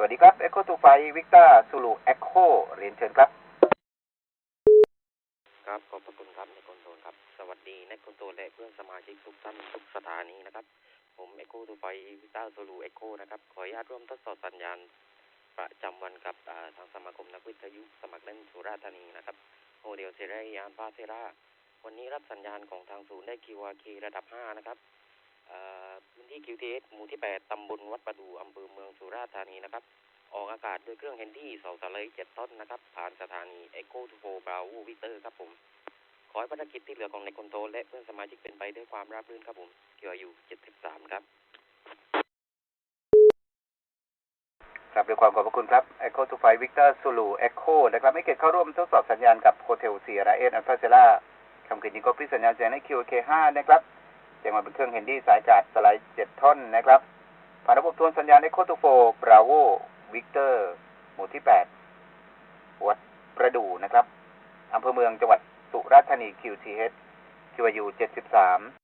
สวัสดีครับ Echo to ไฟวิกตาซูลูเอ็กโคเรียนเชิญครับ ครับขอบพระคุณครับในคอนโทรลครับ สวัสดีในคอนโทรลและเพื่อนสมาชิกทุกท่านทุกสถานีนะครับ ผมเอ็กโคทูไฟวิต้าโซลูเอ็กโคนะครับ ขออนุญาตร่วมทดสอบสัญญาณประจำวันกับทางสมาคมนักวิทยุสมัครเล่นสุราษฎร์ธานีนะครับโมเดลเซเรียานพาเซราวันนี้รับสัญญาณของทางศูนย์ได้ QRK ระดับ 5 นะครับ ที่ QTS หมู่ที่ 8 ตำบลวัดประดูอำเภอเมืองสุราษฎร์ธานีนะครับ ออกอากาศด้วยเครื่องเฮนดี้เสาสะเลยเจ็ดต้นนะครับ ผ่านสถานี Echo to Go Bravo Victor ครับผม ขอให้ภารกิจที่เหลือของในคอนโทรและเพื่อนสมาชิกเป็นไปด้วยความราบรื่นครับผม เกียวอยู่ 73 ครับ ครับด้วยความขอบพระคุณครับ Echo to ไฟวิกตาซูลูเอ็กโคนะครับไม่เกิดเข้าร่วมทดสอบสัญญาณกับโฮเทลเซียราเอสอัลฟาเซล่าคำคืนนี้ก็พิสัญญาณแจ้งให้ QK5 นะครับ แจ้งมาเป็นเครื่องเฮนดี้สายการ์ดสไลด์เจ็ดท่อนนะครับผ่านระบบทวนสัญญาณในโคตูโฟบราโววิกเตอร์ หมู่ที่แปดวัดประดูนะครับอำเภอเมืองจังหวัดสุราษฎร์ธานี QTH QU 73